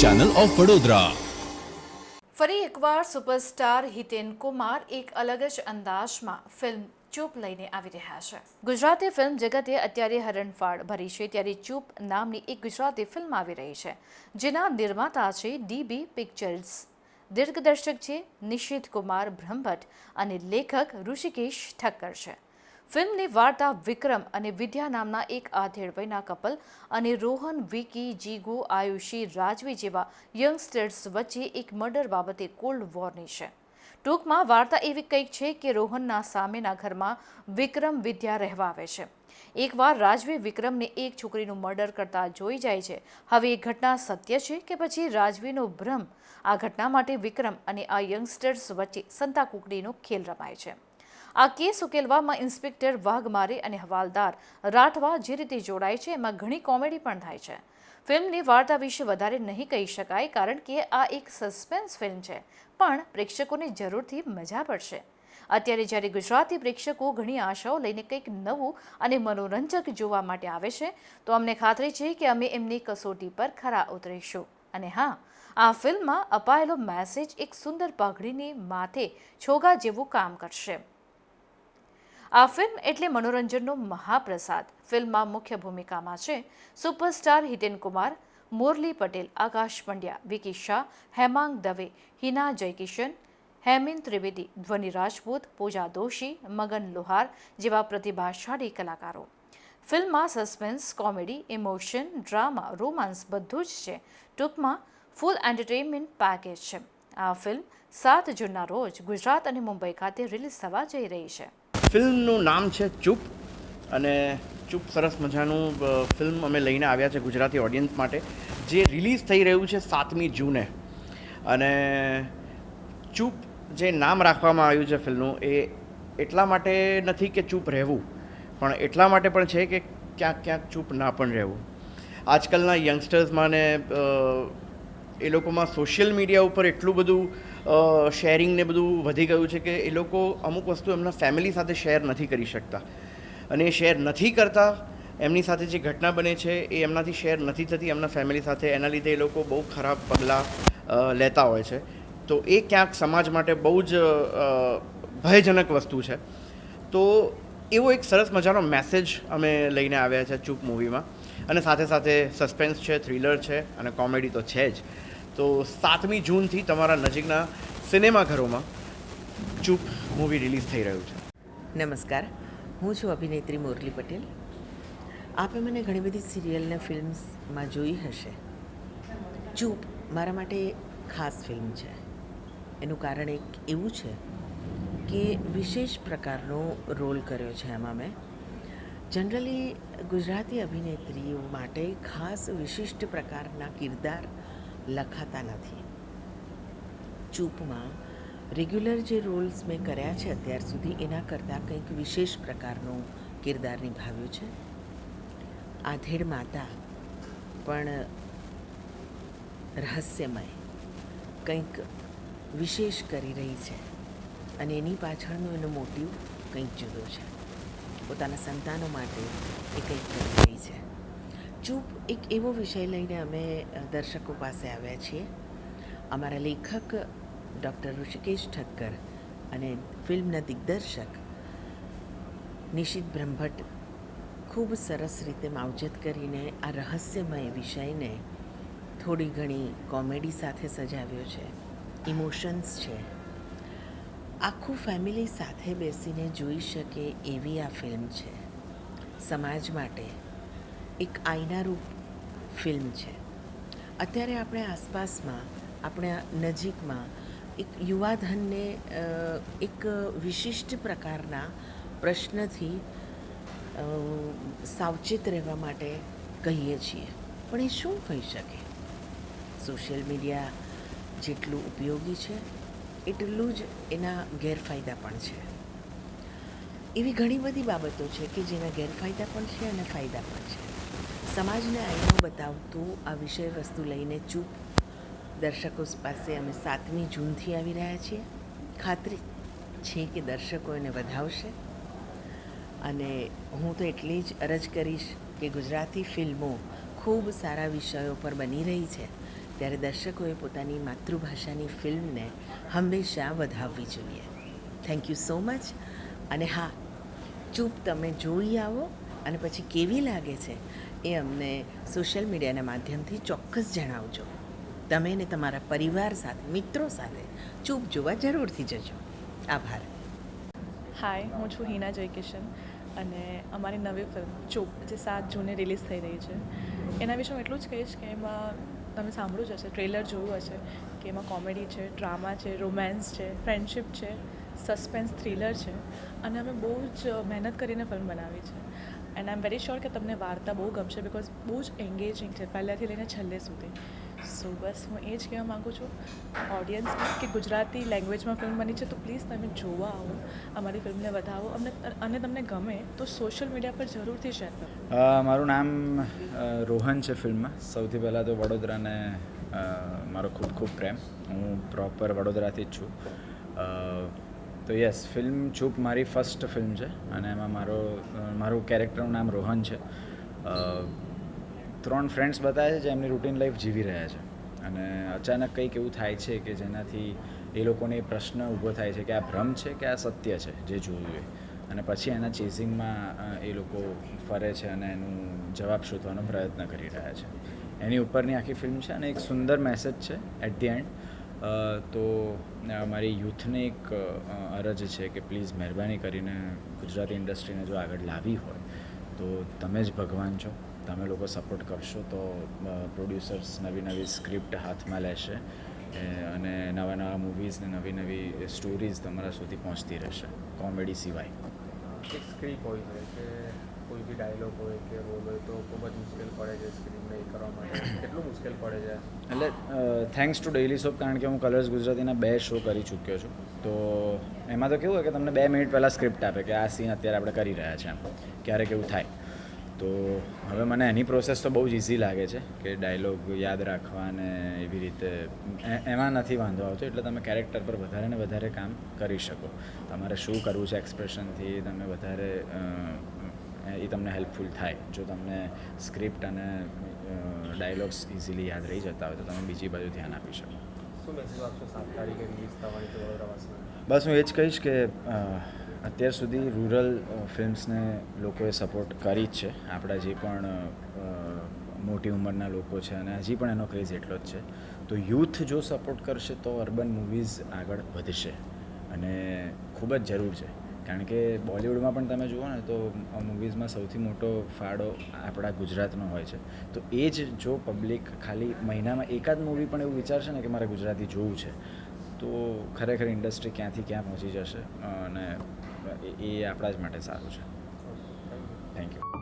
Channel of Vadodara ફરી એકવાર superstar Hiten Kumar એક અલગ જ અંદાજમાં ફિલ્મ ચૂપ લઈને આવી રહ્યા છે. ગુજરાતી ફિલ્મ જગતે અત્યારે હરણફાળ ભરી છે ત્યારે ચૂપ નામની એક ગુજરાતી ફિલ્મ આવી રહી છે, જેના નિર્માતા છે ડીબી પિક્ચર્સ. દિગ્દર્શક છે નિશિત કુમાર બ્રહ્મભટ્ટ અને લેખક ઋષિકેશ ઠક્કર છે. ફિલ્મની વાર્તા વિક્રમ અને વિદ્યા નામના એક આધેડ વયના કપલ અને રોહન, વિકી, જીગુ, આયુષી, રાજવી જેવા યંગસ્ટર્સ વચ્ચે એક મર્ડર બાબતે કોલ્ડ વોરની છે. ટૂંકમાં વાર્તા એવી કંઈક છે કે રોહનના સામેના ઘરમાં વિક્રમ, વિદ્યા રહેવા આવે છે. એકવાર રાજવી વિક્રમને એક છોકરીનું મર્ડર કરતા જોઈ જાય છે. હવે એ ઘટના સત્ય છે કે પછી રાજવીનો ભ્રમ? આ ઘટના માટે વિક્રમ અને આ યંગસ્ટર્સ વચ્ચે સંતાકુકડીનો ખેલ રમાય છે. આ કેસ ઉકેલવામાં ઇન્સ્પેક્ટર વાઘમારે અને હવાલદાર રાઠવા જે રીતે જોડાય છે, એમાં ઘણી કોમેડી પણ થાય છે. ફિલ્મની વાર્તા વિશે વધારે નહીં કહી શકાય, કારણ કે આ એક સસ્પેન્સ ફિલ્મ છે, પણ પ્રેક્ષકોને જરૂરથી મજા પડશે. અત્યારે જ્યારે ગુજરાતી પ્રેક્ષકો ઘણી આશાઓ લઈને કંઈક નવું અને મનોરંજક જોવા માટે આવે છે, તો અમને ખાતરી છે કે અમે એમની કસોટી પર ખરા ઉતરીશું. અને હા, આ ફિલ્મમાં અપાયેલો મેસેજ એક સુંદર પાઘડીની માથે છોગા જેવું કામ કરશે. આ ફિલ્મ એટલે મનોરંજનનો મહાપ્રસાદ. ફિલ્મમાં મુખ્ય ભૂમિકામાં છે સુપરસ્ટાર હિતેન કુમાર, મુરલી પટેલ, આકાશ પંડ્યા, વિકી શાહ, હેમાંગ દવે, હિના જયકિશન, હેમિન ત્રિવેદી, ધ્વનિ રાજપૂત, પૂજા દોશી, મગન લોહાર જેવા પ્રતિભાશાળી કલાકારો. ફિલ્મમાં suspense, comedy, emotion, drama, romance બધું જ છે. ટૂંકમાં ફૂલ એન્ટરટેનમેન્ટ પેકેજ છે. આ ફિલ્મ સાત જૂનના રોજ ગુજરાત અને મુંબઈ ખાતે રિલીઝ થવા જઈ રહી છે. ફિલ્મનું નામ છે ચૂપ અને ચૂપ સરસ મજાનું ફિલ્મ અમે લઈને આવ્યા છે ગુજરાતી ઓડિયન્સ માટે, જે રિલીઝ થઈ રહ્યું છે સાતમી જૂને. અને ચૂપ જે નામ રાખવામાં આવ્યું છે ફિલ્મનું એ એટલા માટે નથી કે ચૂપ રહેવું, પણ એટલા માટે પણ છે કે ક્યાંક ક્યાંક ચૂપ ના પણ રહેવું. આજકાલના યંગસ્ટર્સમાં ને એ લોકોમાં સોશિયલ મીડિયા ઉપર એટલું બધું શેરિંગ ને બધું વધી ગયું છે કે એ લોકો અમુક વસ્તુ એમના ફેમિલી સાથે શેર નથી કરી શકતા. અને એ શેર નથી કરતા, એમની સાથે જે ઘટના બને છે એ એમનાથી શેર નથી થતી, એમના ફેમિલી સાથે. એના લીધે એ લોકો બહુ ખરાબ પગલાં લેતા હોય છે. તો એ ક્યાંક સમાજ માટે બહુ જ ભયજનક વસ્તુ છે. તો એવો એક સરસ મજાનો મેસેજ અમે લઈને આવ્યા છે ચૂપ મૂવીમાં અને સાથે સાથે સસ્પેન્સ છે થ્રિલર છે અને કોમેડી તો છે જ. તો સાતમી જૂનથી તમારા નજીકના સિનેમાઘરોમાં ચૂપ મૂવી રિલીઝ થઈ રહ્યું છે. નમસ્કાર. હું છું અભિનેત્રી મુરલી પટેલ. આપે મને ઘણી બધી સિરિયલ ને ફિલ્મ્સમાં જોઈ હશે. ચૂપ મારા માટે ખાસ ફિલ્મ છે. એનું કારણ એક એવું છે કે વિશેષ પ્રકારનો રોલ કર્યો છે એમાં મેં. જનરલી ગુજરાતી અભિનેત્રીઓ માટે ખાસ વિશિષ્ટ પ્રકારના કિરદાર લખાતા નથી. ચૂપમાં રેગ્યુલર જે રોલ્સ મેં કર્યા છે અત્યાર સુધી, એના કરતાં કંઈક વિશેષ પ્રકારનો કિરદાર નિભાવ્યો છે. આધેડ માતા, પણ રહસ્યમય, કંઈક વિશેષ કરી રહી છે. અને એની પાછળનો એનો મોટિવ કંઈક જુદો છે. પોતાના સંતાનો માટે એ કંઈક કરી રહી છે. ચૂપ એક એવો વિષય લઈને અમે દર્શકો પાસે આવ્યા છીએ. અમારા લેખક ડૉક્ટર ઋષિકેશ ઠક્કર અને ફિલ્મના દિગ્દર્શક નિશિત બ્રહ્મભટ્ટ ખૂબ સરસ રીતે માવજત કરીને આ રહસ્યમય વિષયને થોડી ઘણી કોમેડી સાથે સજાવ્યો છે. ઇમોશન્સ છે. આખું ફેમિલી સાથે બેસીને જોઈ શકે એવી આ ફિલ્મ છે. સમાજ માટે એક આઈનારૂપ ફિલ્મ છે. અત્યારે આપણે આસપાસમાં, આપણા નજીકમાં એક યુવાધનને એક વિશિષ્ટ પ્રકારના પ્રશ્નથી સાવચેત રહેવા માટે કહીએ છીએ. પણ એ શું કહી શકે? સોશિયલ મીડિયા જેટલું ઉપયોગી છે? એટલું જ એના ગેરફાયદા પણ છે. એવી ઘણી બધી બાબતો છે કે જેના ગેરફાયદા પણ છે અને ફાયદા પણ છે. સમાજને આઈનો બતાવતું આ વિષય વસ્તુ લઈને ચૂપ દર્શકો પાસે અમે સાતમી જૂનથી આવી રહ્યા છીએ. ખાતરી છે કે દર્શકો એને વધાવશે. અને હું તો એટલી જ અરજ કરીશ કે ગુજરાતી ફિલ્મો ખૂબ સારા વિષયો પર બની રહી છે. ત્યારે દર્શકોએ પોતાની માતૃભાષાની ફિલ્મને હંમેશા વધાવવી જોઈએ. થેન્ક યુ સો મચ અને હા, ચૂપ તમે જોઈ આવો અને પછી કેવી લાગે છે એ અમને સોશિયલ મીડિયાના માધ્યમથી ચોક્કસ જણાવજો. તમે ને તમારા પરિવાર સાથે, મિત્રો સાથે ચૂપ જોવા જરૂરથી જજો. આભાર. હાય હું છું હિના જયકિશન અને અમારી નવી ફિલ્મ ચૂપ, જે સાત જૂને રિલીઝ થઈ રહી છે, એના વિશે હું એટલું જ કહીશ કે એમાં તમે સાંભળ્યું જ હશે, ટ્રેલર જોયું હશે કે એમાં કોમેડી છે, ડ્રામા છે, રોમેન્સ છે, ફ્રેન્ડશિપ છે, સસ્પેન્સ, થ્રિલર છે. અને અમે બહુ જ મહેનત કરીને ફિલ્મ બનાવી છે. And I am very sure કે તમને વાર્તા બહુ ગમશે બિકોઝ બહુ જ એન્ગેજિંગ છે, પહેલાંથી લઈને છેલ્લે સુધી. સો બસ હું એ જ કહેવા માગું છું ઓડિયન્સને કે ગુજરાતી લેંગ્વેજમાં ફિલ્મ બની છે, તો પ્લીઝ તમે જોવા આવો, અમારી ફિલ્મને વધાવો. અમને, અને તમને ગમે તો સોશિયલ મીડિયા પર જરૂરથી શેર કરો. મારું નામ રોહન છે ફિલ્મમાં સૌથી પહેલાં તો વડોદરાને મારો ખૂબ ખૂબ પ્રેમ. હું પ્રોપર વડોદરાથી જ છું. તો યસ ફિલ્મ ચૂપ મારી ફર્સ્ટ ફિલ્મ છે, અને એમાં મારો મારું કેરેક્ટરનું નામ રોહન છે. ત્રણ ફ્રેન્ડ્સ બતાવે છે જે એમની રૂટીન લાઈફ જીવી રહ્યા છે. અને અચાનક કંઈક એવું થાય છે કે જેનાથી એ લોકોને પ્રશ્ન ઊભો થાય છે કે આ ભ્રમ છે કે આ સત્ય છે જે જોયું એ. અને પછી એના ચેઝિંગમાં એ લોકો ફરે છે અને એનું જવાબ શોધવાનો પ્રયત્ન કરી રહ્યા છે. એની ઉપરની આખી ફિલ્મ છે અને એક સુંદર મેસેજ છે એટ ધી એન્ડ તો અમારી મારી યુથને એક અરજ છે કે પ્લીઝ મહેરબાની કરીને ગુજરાતી ઇન્ડસ્ટ્રીને જો આગળ લાવી હોય, તો તમે જ ભગવાન છો. તમે લોકો સપોર્ટ કરશો તો પ્રોડ્યુસર્સ નવી નવી સ્ક્રિપ્ટ હાથમાં લેશે અને નવા નવા મૂવીઝ ને નવી નવી સ્ટોરીઝ તમારા સુધી પહોંચતી રહેશે કોમેડી સિવાય. એક સ્ક્રિપ્ટ હોય છે કે કોઈ બી ડાયલોગ હોય કે રોલ હોય તો ખૂબ જ મુશ્કેલ પડે છે સ્ક્રીનને એ કરવા માટે. કેટલું મુશ્કેલ પડે છે? એટલે થેન્ક્સ ટુ ડેઇલી સોપ કારણ કે હું કલર્સ ગુજરાતીના બે શો કરી ચૂક્યો છું. તો એમાં તો કેવું હોય કે તમને બે મિનિટ પહેલાં સ્ક્રિપ્ટ આપે કે આ સીન અત્યારે આપણે કરી રહ્યા છીએ એમ. ક્યારેક એવું થાય. તો હવે મને એની પ્રોસેસ તો બહુ જ ઇઝી લાગે છે કે ડાયલોગ યાદ રાખવા અને એવી રીતે એમાં નથી વાંધો આવતો એટલે તમે કેરેક્ટર પર વધારે ને વધારે કામ કરી શકો. તમારે શું કરવું છે એક્સપ્રેશનથી તમે વધારે એ તમને હેલ્પફુલ થાય. જો તમને સ્ક્રિપ્ટ અને ડાયલોગ્સ ઇઝીલી યાદ રહી જતા હોય તો તમે બીજી બાજુ ધ્યાન આપી શકો. બસ હું એ જ કહીશ કે અત્યાર સુધી રૂરલ ફિલ્મ્સને લોકોએ સપોર્ટ કરી જ છે. આપણા જે પણ મોટી ઉંમરના લોકો છે અને હજી પણ એનો ક્રેઝ એટલો જ છે. તો યુથ જો સપોર્ટ કરશે તો અર્બન મૂવીઝ આગળ વધશે અને ખૂબ જ જરૂર છે. કારણ કે બોલિવૂડમાં પણ તમે જુઓ ને તો મૂવીઝમાં સૌથી મોટો ફાળો આપણા ગુજરાતનો હોય છે. તો એ જ જો પબ્લિક ખાલી મહિનામાં એકાદ મૂવી પણ એવું વિચારશે ને કે મારે ગુજરાતી જોવું છે, તો ખરેખર ઇન્ડસ્ટ્રી ક્યાંથી ક્યાં પહોંચી જશે અને એ આપણા જ માટે સારું છે. Thank you